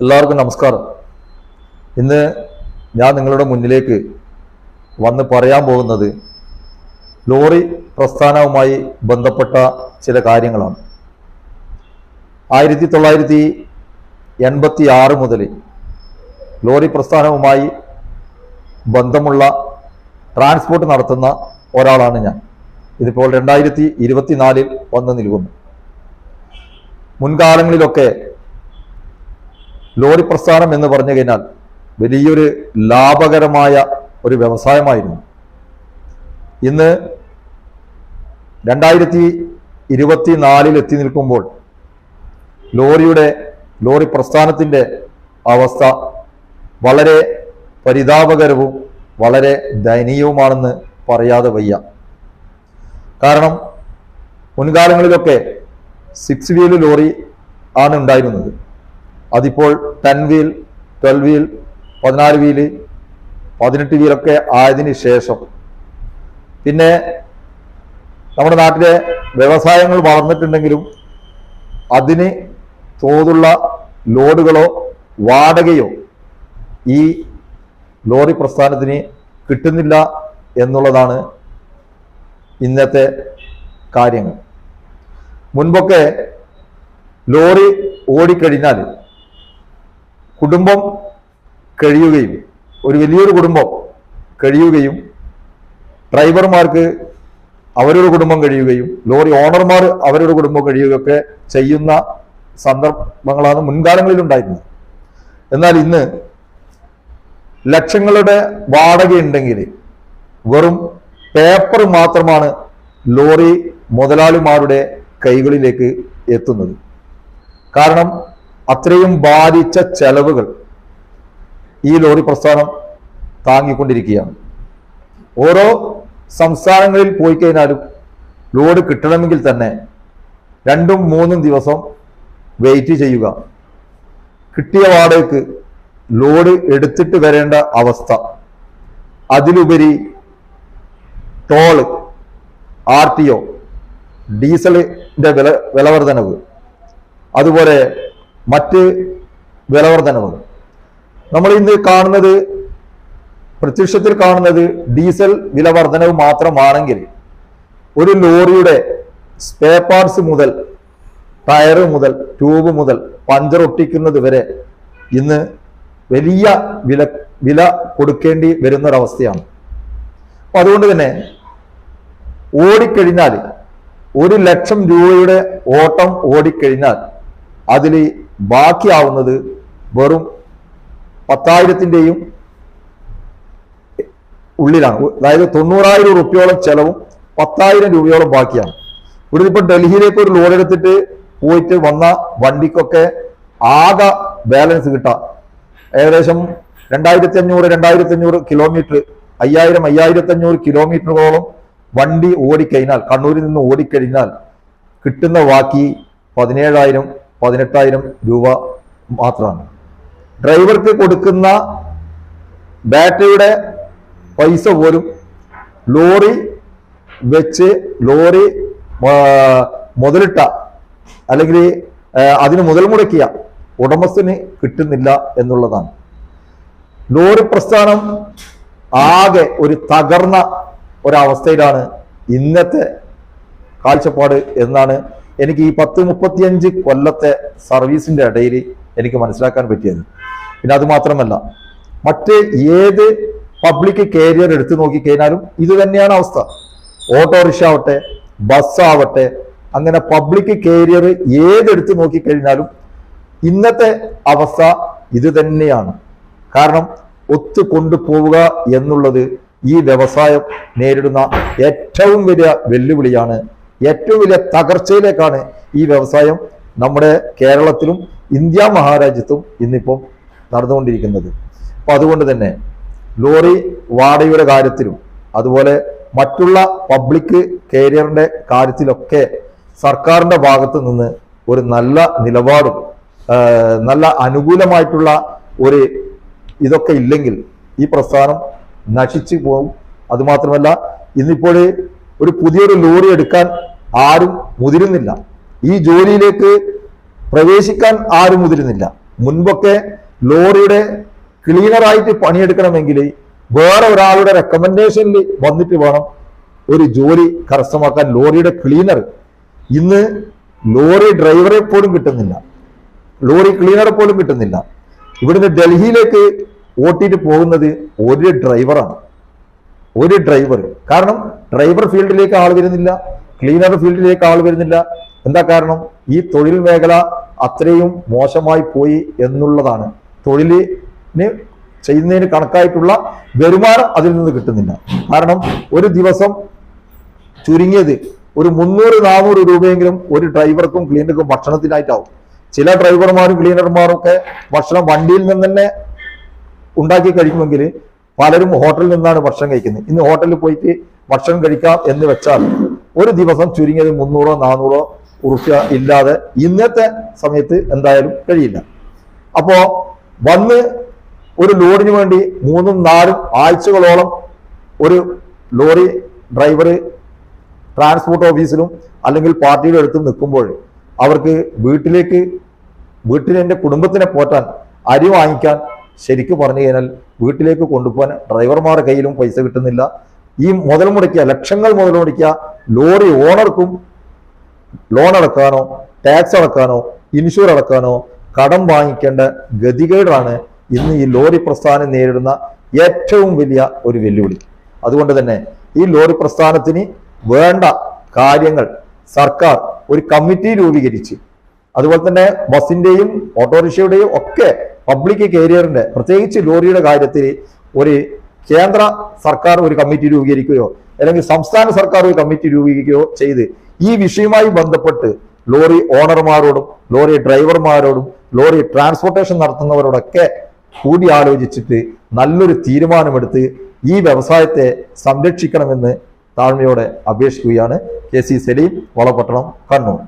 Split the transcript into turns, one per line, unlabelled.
എല്ലാവർക്കും നമസ്കാരം. ഇന്ന് ഞാൻ നിങ്ങളുടെ മുന്നിലേക്ക് വന്ന് പറയാൻ പോകുന്നത് ലോറി പ്രസ്ഥാനവുമായി ബന്ധപ്പെട്ട ചില കാര്യങ്ങളാണ്. ആയിരത്തി തൊള്ളായിരത്തി എൺപത്തി ആറ് മുതൽ ലോറി പ്രസ്ഥാനവുമായി ബന്ധമുള്ള ട്രാൻസ്പോർട്ട് നടത്തുന്ന ഒരാളാണ് ഞാൻ. ഇതിപ്പോൾ രണ്ടായിരത്തി ഇരുപത്തിനാലിൽ വന്ന് നിൽക്കുന്നു. മുൻകാലങ്ങളിലൊക്കെ ലോറി പ്രസ്ഥാനം എന്ന് പറഞ്ഞു കഴിഞ്ഞാൽ വലിയൊരു ലാഭകരമായ ഒരു വ്യവസായമായിരുന്നു. ഇന്ന് രണ്ടായിരത്തി ഇരുപത്തിനാലിൽ എത്തി നിൽക്കുമ്പോൾ ലോറിയുടെ ലോറി പ്രസ്ഥാനത്തിന്റെ അവസ്ഥ വളരെ പരിതാപകരവും വളരെ ദയനീയവുമാണെന്ന് പറയാതെ വയ്യ. കാരണം മുൻകാലങ്ങളിലൊക്കെ സിക്സ് വീൽ ലോറി ആണ് ഉണ്ടായിരുന്നത്. അതിപ്പോൾ ടെൻ വീൽ ട്വൽവ് വീൽ പതിനാല് വീൽ പതിനെട്ട് വീലൊക്കെ ആയതിന് ശേഷം. പിന്നെ നമ്മുടെ നാട്ടിലെ വ്യവസായങ്ങൾ വളർന്നിട്ടുണ്ടെങ്കിലും അതിന് തോതുള്ള ലോഡുകളോ വാടകയോ ഈ ലോറി പ്രസ്ഥാനത്തിന് കിട്ടുന്നില്ല എന്നുള്ളതാണ് ഇന്നത്തെ കാര്യങ്ങൾ. മുൻപൊക്കെ ലോറി ഓടിക്കഴിഞ്ഞാൽ കുടുംബം കഴിയുകയും ഒരു വലിയൊരു കുടുംബം കഴിയുകയും ഡ്രൈവർമാർക്ക് അവരുടെ കുടുംബം കഴിയുകയും ലോറി ഓണർമാർ അവരുടെ കുടുംബം കഴിയുകയൊക്കെ ചെയ്യുന്ന സന്ദർഭങ്ങളാണ് മുൻകാലങ്ങളിൽ ഉണ്ടായിരുന്നത് എന്നാൽ ഇന്ന് ലക്ഷങ്ങളുടെ വാടകയുണ്ടെങ്കിൽ വെറും പേപ്പർ മാത്രമാണ് ലോറി മുതലാളിമാരുടെ കൈകളിലേക്ക് എത്തുന്നത്. കാരണം അത്രയും ബാധിച്ച ചെലവുകൾ ഈ ലോറി പ്രസ്ഥാനം താങ്ങിക്കൊണ്ടിരിക്കുകയാണ്. ഓരോ സംസ്ഥാനങ്ങളിൽ പോയി കഴിഞ്ഞാലും ലോഡ് കിട്ടണമെങ്കിൽ തന്നെ രണ്ടും മൂന്നും ദിവസം വെയിറ്റ് ചെയ്യുക. കിട്ടിയ വാടകയ്ക്ക് ലോഡ് എടുത്തിട്ട് വരേണ്ട അവസ്ഥ. അതിലുപരി ടോൾ ആർ ടി ഒ ഡീസലിന്റെ വില വിലവർധനവ് അതുപോലെ മറ്റ് വിലവർധനവ് നമ്മൾ ഇന്ന് കാണുന്നത് പ്രത്യക്ഷത്തിൽ കാണുന്നത് ഡീസൽ വില വർധനവ് മാത്രമാണെങ്കിൽ ഒരു ലോറിയുടെ സ്പേ പാർട്സ് മുതൽ ടയർ മുതൽ ട്യൂബ് മുതൽ പഞ്ചർ ഒട്ടിക്കുന്നത് വരെ ഇന്ന് വലിയ വില വില കൊടുക്കേണ്ടി വരുന്നൊരവസ്ഥയാണ്. അപ്പം അതുകൊണ്ട് തന്നെ ഓടിക്കഴിഞ്ഞാൽ ഒരു ലക്ഷം രൂപയുടെ ഓട്ടം ഓടിക്കഴിഞ്ഞാൽ അതിൽ ബാക്കിയാവുന്നത് വെറും പത്തായിരത്തിന്റെയും ഉള്ളിലാണ്. അതായത് തൊണ്ണൂറായിരം റുപ്യോളം ചെലവും പത്തായിരം രൂപയോളം ബാക്കിയാണ്. ഇവിടെ ഇപ്പോൾ ഡൽഹിയിലേക്ക് ഒരു ലോഡ് എടുത്തിട്ട് പോയിട്ട് വന്ന വണ്ടിക്കൊക്കെ ആകെ ബാലൻസ് കിട്ടാം. ഏകദേശം രണ്ടായിരത്തി അഞ്ഞൂറ് രണ്ടായിരത്തി അഞ്ഞൂറ് കിലോമീറ്റർ അയ്യായിരം അയ്യായിരത്തി അഞ്ഞൂറ് കിലോമീറ്ററോളം വണ്ടി ഓടിക്കഴിഞ്ഞാൽ കണ്ണൂരിൽ നിന്ന് ഓടിക്കഴിഞ്ഞാൽ കിട്ടുന്ന ബാക്കി പതിനേഴായിരം പതിനെട്ടായിരം രൂപ മാത്രമാണ്. ഡ്രൈവർക്ക് കൊടുക്കുന്ന ബാറ്ററിയുടെ പൈസ പോലും ലോറി വെച്ച് ലോറി മുതലിട്ട അല്ലെങ്കിൽ അതിന് മുതൽ മുടക്കിയ ഉടമസ്ഥന് കിട്ടുന്നില്ല എന്നുള്ളതാണ്. ലോറി പ്രസ്ഥാനം ആകെ ഒരു തകർന്ന ഒരവസ്ഥയിലാണ് ഇന്നത്തെ കാഴ്ചപ്പാട് എന്നാണ് എനിക്ക് ഈ പത്ത് മുപ്പത്തിയഞ്ച് കൊല്ലത്തെ സർവീസിന്റെ ഇടയിൽ എനിക്ക് മനസ്സിലാക്കാൻ പറ്റിയത്. പിന്നെ അത് മാത്രമല്ല മറ്റ് ഏത് പബ്ലിക് കാരിയർ എടുത്തു നോക്കിക്കഴിഞ്ഞാലും ഇത് തന്നെയാണ് അവസ്ഥ. ഓട്ടോറിക്ഷ ആവട്ടെ ബസ് ആവട്ടെ അങ്ങനെ പബ്ലിക് കാരിയർ ഏതെടുത്ത് നോക്കിക്കഴിഞ്ഞാലും ഇന്നത്തെ അവസ്ഥ ഇത് തന്നെയാണ്. കാരണം ഒത്തു കൊണ്ടുപോവുക എന്നുള്ളത് ഈ വ്യവസായം നേരിടുന്ന ഏറ്റവും വലിയ വെല്ലുവിളിയാണ് ഏറ്റവും വലിയ തകർച്ചയിലേക്കാണ് ഈ വ്യവസായം നമ്മുടെ കേരളത്തിലും ഇന്ത്യ മഹാരാജ്യത്തും ഇന്നിപ്പം നടന്നുകൊണ്ടിരിക്കുന്നത്. അപ്പൊ അതുകൊണ്ട് തന്നെ ലോറി വാടകയുടെ കാര്യത്തിലും അതുപോലെ മറ്റുള്ള പബ്ലിക് കാരിയറിന്റെ കാര്യത്തിലൊക്കെ സർക്കാരിന്റെ ഭാഗത്ത് നിന്ന് ഒരു നല്ല നിലപാടും നല്ല അനുകൂലമായിട്ടുള്ള ഒരു ഇതൊക്കെ ഇല്ലെങ്കിൽ ഈ പ്രസ്ഥാനം നശിച്ചു പോകും. അതുമാത്രമല്ല ഇന്നിപ്പോൾ ഒരു പുതിയൊരു ലോറി എടുക്കാൻ ആരും മുതിരുന്നില്ല. ഈ ജോലിയിലേക്ക് പ്രവേശിക്കാൻ ആരും മുതിരുന്നില്ല. മുൻപൊക്കെ ലോറിയുടെ ക്ലീനറായിട്ട് പണിയെടുക്കണമെങ്കിൽ വേറെ ഒരാളുടെ റെക്കമെൻഡേഷനിൽ വന്നിട്ട് വേണം ഒരു ജോലി കരസ്ഥമാക്കാൻ. ലോറിയുടെ ക്ലീനർ. ഇന്ന് ലോറി ഡ്രൈവറെ പോലും കിട്ടുന്നില്ല. ലോറി ക്ലീനറെ പോലും കിട്ടുന്നില്ല. ഇവിടുന്ന് ഡൽഹിയിലേക്ക് ഓട്ടിയിട്ട് പോകുന്നത് ഒരു ഡ്രൈവറാണ്. ഒരു ഡ്രൈവർ. കാരണം ഡ്രൈവർ ഫീൽഡിലേക്ക് ആൾ വരുന്നില്ല. ക്ലീനർ ഫീൽഡിലേക്ക് ആൾ വരുന്നില്ല. എന്താ കാരണം? ഈ തൊഴിൽ മേഖല അത്രയും മോശമായി പോയി എന്നുള്ളതാണ്. തൊഴിലിന് ചെയ്യുന്നതിന് കണക്കായിട്ടുള്ള വരുമാനം അതിൽ നിന്ന് കിട്ടുന്നില്ല. കാരണം ഒരു ദിവസം ചുരുങ്ങിയത് ഒരു മുന്നൂറ് നാനൂറ് രൂപയെങ്കിലും ഒരു ഡ്രൈവർക്കും ക്ലീനർക്കും ഭക്ഷണത്തിനായിട്ടാവും. ചില ഡ്രൈവർമാരും ക്ലീനർമാരും ഒക്കെ ഭക്ഷണം വണ്ടിയിൽ നിന്ന് തന്നെ ഉണ്ടാക്കി കഴിക്കുമെങ്കിൽ പലരും ഹോട്ടലിൽ നിന്നാണ് ഭക്ഷണം കഴിക്കുന്നത്. ഇന്ന് ഹോട്ടലിൽ പോയിട്ട് ഭക്ഷണം കഴിക്കാം എന്ന് വെച്ചാൽ ഒരു ദിവസം ചുരുങ്ങിയത് മുന്നൂറോ നാനൂറോ ഉറുപ്പ്യ ഇല്ലാതെ ഇന്നത്തെ സമയത്ത് എന്തായാലും കഴിയില്ല. അപ്പോ വന്ന് ഒരു ലോഡിന് വേണ്ടി മൂന്നും നാലും ആഴ്ചകളോളം ഒരു ലോറി ഡ്രൈവർ ട്രാൻസ്പോർട്ട് ഓഫീസിലും അല്ലെങ്കിൽ പാർട്ടിയുടെ അടുത്ത് നിൽക്കുമ്പോൾ അവർക്ക് വീട്ടിലേക്ക് വീട്ടിലെന്റെ കുടുംബത്തിനെ പോറ്റാൻ അരി വാങ്ങിക്കാൻ ശരിക്കും പറഞ്ഞു കഴിഞ്ഞാൽ വീട്ടിലേക്ക് കൊണ്ടുപോകാൻ ഡ്രൈവർമാരുടെ കയ്യിലും പൈസ കിട്ടുന്നില്ല. ഈ മുതൽ മുടക്കിയ ലക്ഷങ്ങൾ മുതൽ മുടക്കിയ ലോറി ഓണർക്കും ലോൺ അടക്കാനോ ടാക്സ് അടക്കാനോ ഇൻഷുർ അടക്കാനോ കടം വാങ്ങിക്കേണ്ട ഗതികേടാണ് ഇന്ന് ഈ ലോറി പ്രസ്ഥാനം നേരിടുന്ന ഏറ്റവും വലിയ ഒരു വെല്ലുവിളി. അതുകൊണ്ട് തന്നെ ഈ ലോറി പ്രസ്ഥാനത്തിന് വേണ്ട കാര്യങ്ങൾ സർക്കാർ ഒരു കമ്മിറ്റി രൂപീകരിച്ച് അതുപോലെ തന്നെ ബസിന്റെയും ഓട്ടോറിക്ഷയുടെയും ഒക്കെ പബ്ലിക് കാരിയറിന്റെ പ്രത്യേകിച്ച് ലോറിയുടെ കാര്യത്തിൽ ഒരു കേന്ദ്ര സർക്കാർ ഒരു കമ്മിറ്റി രൂപീകരിക്കുകയോ അല്ലെങ്കിൽ സംസ്ഥാന സർക്കാർ ഒരു കമ്മിറ്റി രൂപീകരിക്കുകയോ ചെയ്ത് ഈ വിഷയവുമായി ബന്ധപ്പെട്ട് ലോറി ഓണർമാരോടും ലോറി ഡ്രൈവർമാരോടും ലോറി ട്രാൻസ്പോർട്ടേഷൻ നടത്തുന്നവരോടൊക്കെ കൂടിയാലോചിച്ചിട്ട് നല്ലൊരു തീരുമാനമെടുത്ത് ഈ വ്യവസായത്തെ സംരക്ഷിക്കണമെന്ന് താഴ്മയോടെ അപേക്ഷിക്കുകയാണ് കെ സി സലീം വളപട്ടണം കണ്ണൂർ.